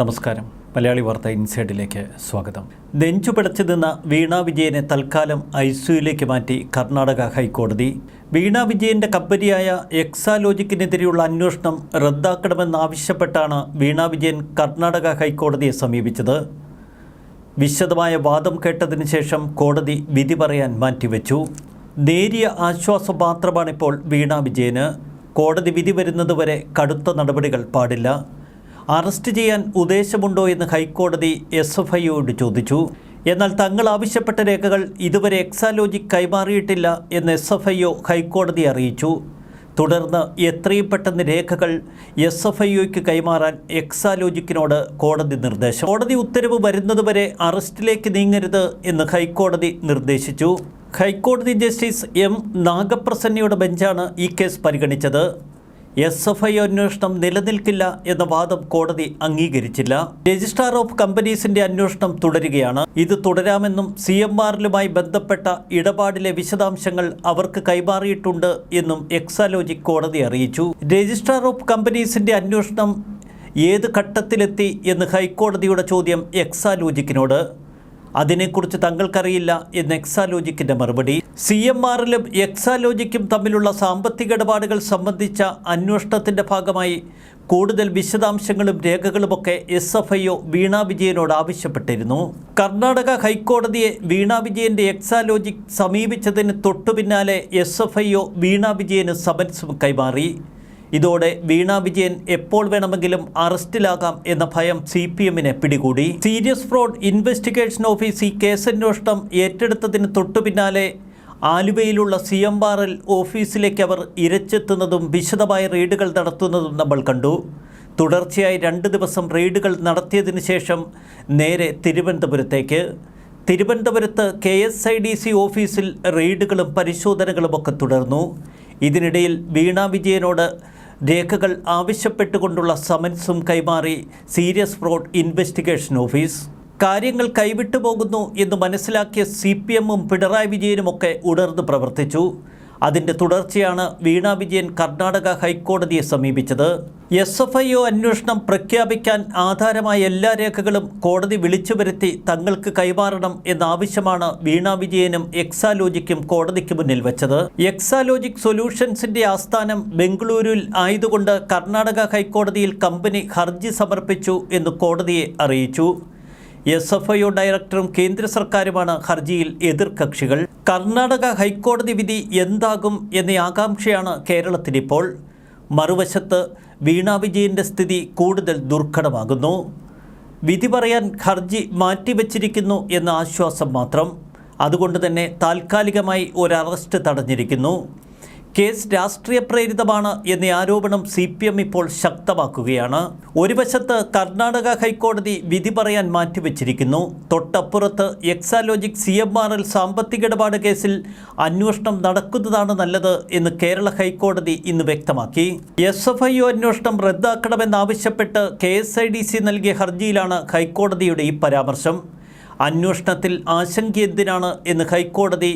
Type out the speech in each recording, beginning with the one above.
നമസ്കാരം. മലയാളി വാർത്ത ഇൻസൈഡിലേക്ക് സ്വാഗതം. നെഞ്ചു പിടച്ചു നിന്ന വീണ വിജയനെ തൽക്കാലം ഐ സിയുയിലേക്ക് മാറ്റി കർണാടക ഹൈക്കോടതി. വീണ വിജയന്റെ കമ്പനിയായ എക്സാലോജിക്കിനെതിരെയുള്ള അന്വേഷണം റദ്ദാക്കണമെന്നാവശ്യപ്പെട്ടാണ് വീണ വിജയൻ കർണാടക ഹൈക്കോടതിയെ സമീപിച്ചത്. വിശദമായ വാദം കേട്ടതിന് ശേഷം കോടതി വിധി പറയാൻ മാറ്റിവെച്ചു. നേരിയ ആശ്വാസം മാത്രമാണിപ്പോൾ വീണ വിജയന്. കോടതി വിധി വരുന്നതുവരെ കടുത്ത നടപടികൾ പാടില്ല. അറസ്റ്റ് ചെയ്യാൻ ഉദ്ദേശമുണ്ടോ എന്ന് ഹൈക്കോടതി എസ് എഫ് ഐയോട് ചോദിച്ചു. എന്നാൽ തങ്ങൾ ആവശ്യപ്പെട്ട രേഖകൾ ഇതുവരെ എക്സാലോജിക് കൈമാറിയിട്ടില്ല എന്ന് എസ് എഫ് ഐ ഹൈക്കോടതി അറിയിച്ചു. തുടർന്ന് എത്രയും പെട്ടെന്ന് രേഖകൾ എസ് എഫ് ഐ ഒക്ക് കൈമാറാൻ എക്സാലോജിക്കിനോട് കോടതി നിർദ്ദേശം. കോടതി ഉത്തരവ് വരുന്നതുവരെ അറസ്റ്റിലേക്ക് നീങ്ങരുത് എന്ന് ഹൈക്കോടതി നിർദ്ദേശിച്ചു. ഹൈക്കോടതി ജസ്റ്റിസ് എം നാഗപ്രസന്നയുടെ ബെഞ്ചാണ് ഈ കേസ് പരിഗണിച്ചത്. എസ് എഫ് ഐ അന്വേഷണം നിലനിൽക്കില്ല എന്ന വാദം കോടതി അംഗീകരിച്ചില്ല. രജിസ്ട്രാർ ഓഫ് കമ്പനീസിന്റെ അന്വേഷണം തുടരുകയാണ്. ഇത് തുടരാമെന്നും സി എം ആറിലുമായി ബന്ധപ്പെട്ട ഇടപാടിലെ വിശദാംശങ്ങൾ അവർക്ക് കൈമാറിയിട്ടുണ്ട് എന്നും എക്സാലോജി കോടതി അറിയിച്ചു. രജിസ്ട്രാർ ഓഫ് കമ്പനീസിന്റെ അന്വേഷണം ഏത് ഘട്ടത്തിലെത്തി എന്ന് ഹൈക്കോടതിയുടെ ചോദ്യം എക്സാലോജിക്കിനോട്. അതിനെക്കുറിച്ച് തങ്ങൾക്കറിയില്ല എന്ന് എക്സാലോജിക്കിന്റെ മറുപടി. സി എം ആറിലും എക്സാലോജിക്കും തമ്മിലുള്ള സാമ്പത്തിക ഇടപാടുകൾ സംബന്ധിച്ച അന്വേഷണത്തിന്റെ ഭാഗമായി കൂടുതൽ വിശദാംശങ്ങളും രേഖകളുമൊക്കെ S F I O Veena വിജയനോട് ആവശ്യപ്പെട്ടിരുന്നു. കർണാടക ഹൈക്കോടതിയെ വീണ വിജയന്റെ എക്സാലോജിക് സമീപിച്ചതിന് തൊട്ടു പിന്നാലെ S F I O Veena വിജയന് സമൻസും കൈമാറി. ഇതോടെ വീണ വിജയൻ എപ്പോൾ വേണമെങ്കിലും അറസ്റ്റിലാകാം എന്ന ഭയം സി പി എമ്മിനെ പിടികൂടി. സീരിയസ് ഫ്രോഡ് ഇൻവെസ്റ്റിഗേഷൻ ഓഫീസ് ഈ കേസന്വേഷണം ഏറ്റെടുത്തതിന് തൊട്ടു പിന്നാലെ ആലുവയിലുള്ള സി എം എൽ ഓഫീസിലേക്ക് അവർ ഇരച്ചെത്തുന്നതും വിശദമായ റെയ്ഡുകൾ നടത്തുന്നതും നമ്മൾ കണ്ടു. തുടർച്ചയായി രണ്ട് ദിവസം റെയ്ഡുകൾ നടത്തിയതിനു ശേഷം നേരെ തിരുവനന്തപുരത്തേക്ക്. തിരുവനന്തപുരത്ത് K S I D C ഓഫീസിൽ റെയ്ഡുകളും പരിശോധനകളുമൊക്കെ തുടർന്നു. ഇതിനിടയിൽ വീണ വിജയനോട് രേഖകൾ ആവശ്യപ്പെട്ടുകൊണ്ടുള്ള സമൻസും കൈമാറി സീരിയസ് ഫ്രോഡ് ഇൻവെസ്റ്റിഗേഷൻ ഓഫീസ്. കാര്യങ്ങൾ കൈവിട്ടു പോകുന്നു എന്ന് മനസ്സിലാക്കിയ സി പി എമ്മും പിണറായി വിജയനുമൊക്കെ ഉണർന്ന് പ്രവർത്തിച്ചു. അതിന്റെ തുടർച്ചയാണ് വീണാ വിജയൻ കർണാടക ഹൈക്കോടതിയെ സമീപിച്ചത്. എസ് എഫ് ഐ ഒ അന്വേഷണം പ്രഖ്യാപിക്കാൻ ആധാരമായ എല്ലാ രേഖകളും കോടതി വിളിച്ചു വരുത്തി തങ്ങൾക്ക് കൈമാറണം എന്നാവശ്യമാണ് വീണ വിജയനും എക്സാലോജിക്കും കോടതിക്ക് മുന്നിൽ വെച്ചത്. എക്സാലോജിക് സൊല്യൂഷൻസിന്റെ ആസ്ഥാനം ബംഗളൂരുവിൽ ആയതുകൊണ്ട് കർണാടക ഹൈക്കോടതിയിൽ കമ്പനി ഹർജി സമർപ്പിച്ചു എന്ന് കോടതിയെ അറിയിച്ചു. എസ് എഫ് ഐ ഒ ഡയറക്ടറും കേന്ദ്ര സർക്കാരുമാണ് ഹർജിയിൽ എതിർകക്ഷികൾ. കർണാടക ഹൈക്കോടതി വിധി എന്താകും എന്ന ആകാംക്ഷയാണ് കേരളത്തിനിപ്പോൾ. മറുവശത്ത് വീണ വിജയന്റെ സ്ഥിതി കൂടുതൽ ദുർഘടമാകുന്നു. വിധി പറയാൻ ഹർജി മാറ്റിവെച്ചിരിക്കുന്നു എന്ന ആശ്വാസം മാത്രം. അതുകൊണ്ട് തന്നെ താൽക്കാലികമായി ഒരു അറസ്റ്റ് തടഞ്ഞിരിക്കുന്നു. കേസ് രാഷ്ട്രീയ പ്രേരിതമാണ് എന്ന ആരോപണം സി പി എം ഇപ്പോൾ ശക്തമാക്കുകയാണ്. ഒരു വശത്ത് കർണാടക ഹൈക്കോടതി വിധി പറയാൻ മാറ്റിവെച്ചിരിക്കുന്നു. തൊട്ടപ്പുറത്ത് Exalogic C M R L സാമ്പത്തിക ഇടപാട് കേസിൽ അന്വേഷണം നടക്കുന്നതാണ് നല്ലത് എന്ന് കേരള ഹൈക്കോടതി ഇന്ന് വ്യക്തമാക്കി. എസ് എഫ് ഐ ഒ അന്വേഷണം റദ്ദാക്കണമെന്നാവശ്യപ്പെട്ട് K S I D C നൽകിയ ഹർജിയിലാണ് ഹൈക്കോടതിയുടെ ഈ പരാമർശം. അന്വേഷണത്തിൽ ആശങ്ക എന്തിനാണ് എന്ന് ഹൈക്കോടതി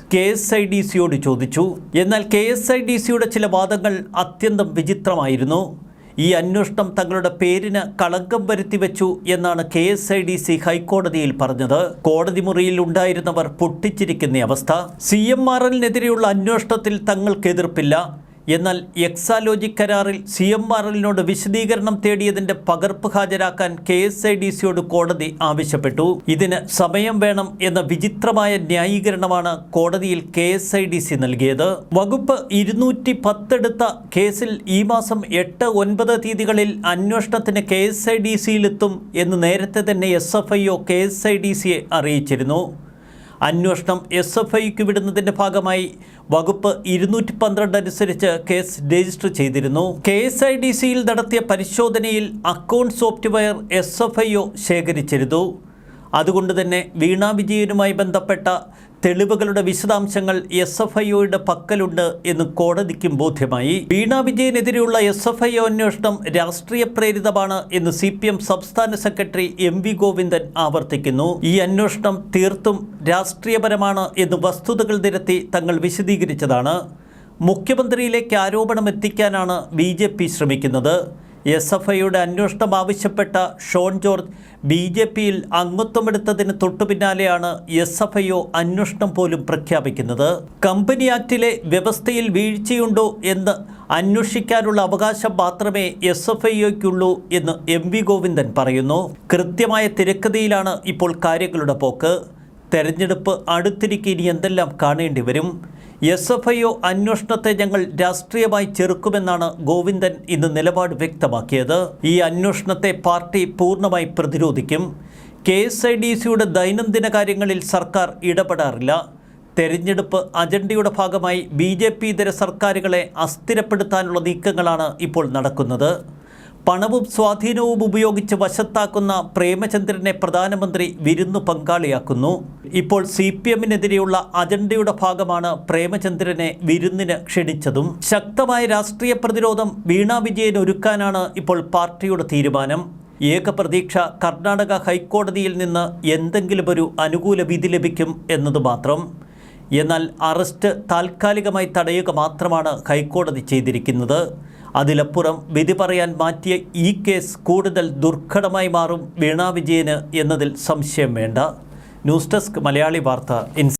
കെ എസ് ഐ ഡി സിയോട് ചോദിച്ചു. എന്നാൽ കെ എസ് ഐ ഡി സിയുടെ ചില വാദങ്ങൾ അത്യന്തം വിചിത്രമായിരുന്നു. ഈ അന്വേഷണം തങ്ങളുടെ പേരിന് കളങ്കം വരുത്തി വെച്ചു എന്നാണ് K S I D C ഹൈക്കോടതിയിൽ പറഞ്ഞത്. കോടതി മുറിയിൽ ഉണ്ടായിരുന്നവർ പൊട്ടിച്ചിരിക്കുന്ന അവസ്ഥ. സി എം ആർ എല്ലിനെതിരെയുള്ള അന്വേഷണത്തിൽ തങ്ങൾക്ക് എതിർപ്പില്ല. എന്നാൽ എക്സാലോജിക് കരാറിൽ സി എം ആർ എല്ലിനോട് വിശദീകരണം തേടിയതിന്റെ പകർപ്പ് ഹാജരാക്കാൻ കെ എസ് ഐ ഡി സിയോട് കോടതി ആവശ്യപ്പെട്ടു. ഇതിന് സമയം വേണം എന്ന വിചിത്രമായ ന്യായീകരണമാണ് കോടതിയിൽ K S I D C നൽകിയത്. വകുപ്പ് ഇരുന്നൂറ്റി പത്തെടുത്ത കേസിൽ ഈ മാസം എട്ട് ഒൻപത് തീയതികളിൽ അന്വേഷണത്തിന് കെ എസ് ഐ ഡി സിയിലെത്തും എന്ന് നേരത്തെ തന്നെ S F I O K S I D സിയെ അറിയിച്ചിരുന്നു. അന്വേഷണം എസ് എഫ് ഐക്ക് വിടുന്നതിന്റെ ഭാഗമായി വകുപ്പ് ഇരുന്നൂറ്റി പന്ത്രണ്ട് അനുസരിച്ച് കേസ് രജിസ്റ്റർ ചെയ്തിരുന്നു. കെ എസ് ഐ ഡി സിയിൽ നടത്തിയ പരിശോധനയിൽ account software S F I O ശേഖരിച്ചിരുന്നു. അതുകൊണ്ട് തന്നെ വീണാ വിജയനുമായി ബന്ധപ്പെട്ട തെളിവുകളുടെ വിശദാംശങ്ങൾ എസ് എഫ് ഐ ഒയുടെ പക്കലുണ്ട് എന്ന് കോടതിക്കും ബോധ്യമായി. വീണ വിജയനെതിരെയുള്ള എസ് എഫ് ഐ ഒ അന്വേഷണം രാഷ്ട്രീയ പ്രേരിതമാണ് എന്ന് സി പി എം സംസ്ഥാന സെക്രട്ടറി എം വി ഗോവിന്ദൻ ആവർത്തിക്കുന്നു. ഈ അന്വേഷണം തീർത്തും രാഷ്ട്രീയപരമാണ് എന്ന് വസ്തുതകൾ നിരത്തി തങ്ങൾ വിശദീകരിച്ചതാണ്. മുഖ്യമന്ത്രിയിലേക്ക് ആരോപണം എത്തിക്കാനാണ് ബി ശ്രമിക്കുന്നത്. എസ് എഫ് ഐയുടെ അന്വേഷണം ആവശ്യപ്പെട്ട ഷോൺ ജോർജ് ബി ജെ പിയിൽ അംഗത്വമെടുത്തതിന് തൊട്ടു പിന്നാലെയാണ് എസ് എഫ് ഐ ഒ അന്വേഷണം പോലും പ്രഖ്യാപിക്കുന്നത്. കമ്പനി ആക്ടിലെ വ്യവസ്ഥയിൽ വീഴ്ചയുണ്ടോ എന്ന് അന്വേഷിക്കാനുള്ള അവകാശം മാത്രമേ എസ് എഫ് ഐ ഒക്കുള്ളൂ എന്ന് എം വി ഗോവിന്ദൻ പറയുന്നു. കൃത്യമായ തിരക്കഥയിലാണ് ഇപ്പോൾ കാര്യങ്ങളുടെ പോക്ക്. തെരഞ്ഞെടുപ്പ് അടുത്തിരിക്കെ ഇനി എന്തെല്ലാം കാണേണ്ടി വരും? എസ് എഫ് ഐ ഒ അന്വേഷണത്തെ ഞങ്ങൾ രാഷ്ട്രീയമായി ചെറുക്കുമെന്നാണ് ഗോവിന്ദൻ ഇന്ന് നിലപാട് വ്യക്തമാക്കിയത്. ഈ അന്വേഷണത്തെ പാർട്ടി പൂർണമായി പ്രതിരോധിക്കും. കെ എസ് ഐ ഡി സിയുടെ ദൈനംദിന കാര്യങ്ങളിൽ സർക്കാർ ഇടപെടാറില്ല. തെരഞ്ഞെടുപ്പ് അജണ്ടയുടെ ഭാഗമായി ബി ജെ പി ഇതര സർക്കാരുകളെ അസ്ഥിരപ്പെടുത്താനുള്ള നീക്കങ്ങളാണ് ഇപ്പോൾ നടക്കുന്നത്. പണവും സ്വാധീനവും ഉപയോഗിച്ച് വശത്താക്കുന്ന പ്രേമചന്ദ്രനെ പ്രധാനമന്ത്രി വിരുന്നു പങ്കാളിയാക്കുന്നു. ഇപ്പോൾ സി പി എമ്മിനെതിരെയുള്ള അജണ്ടയുടെ ഭാഗമാണ് പ്രേമചന്ദ്രനെ വിരുന്നിന് ക്ഷണിച്ചതും. ശക്തമായ രാഷ്ട്രീയ പ്രതിരോധം വീണാ വിജയൻ ഒരുക്കാനാണ് ഇപ്പോൾ പാർട്ടിയുടെ തീരുമാനം. ഏക പ്രതീക്ഷ കർണാടക ഹൈക്കോടതിയിൽ നിന്ന് എന്തെങ്കിലും ഒരു അനുകൂല വിധി ലഭിക്കും എന്നത് മാത്രം. എന്നാൽ അറസ്റ്റ് താൽക്കാലികമായി തടയുക മാത്രമാണ് ഹൈക്കോടതി ചെയ്തിരിക്കുന്നത്. അതിലപ്പുറം വിധി പറയാൻ മാറ്റിയ ഈ കേസ് കൂടുതൽ ദുർഘടമായി മാറും വീണാ വിജയന് എന്നതിൽ സംശയം വേണ്ട. ന്യൂസ് ഡെസ്ക് മലയാളി വാർത്ത ഇൻസ്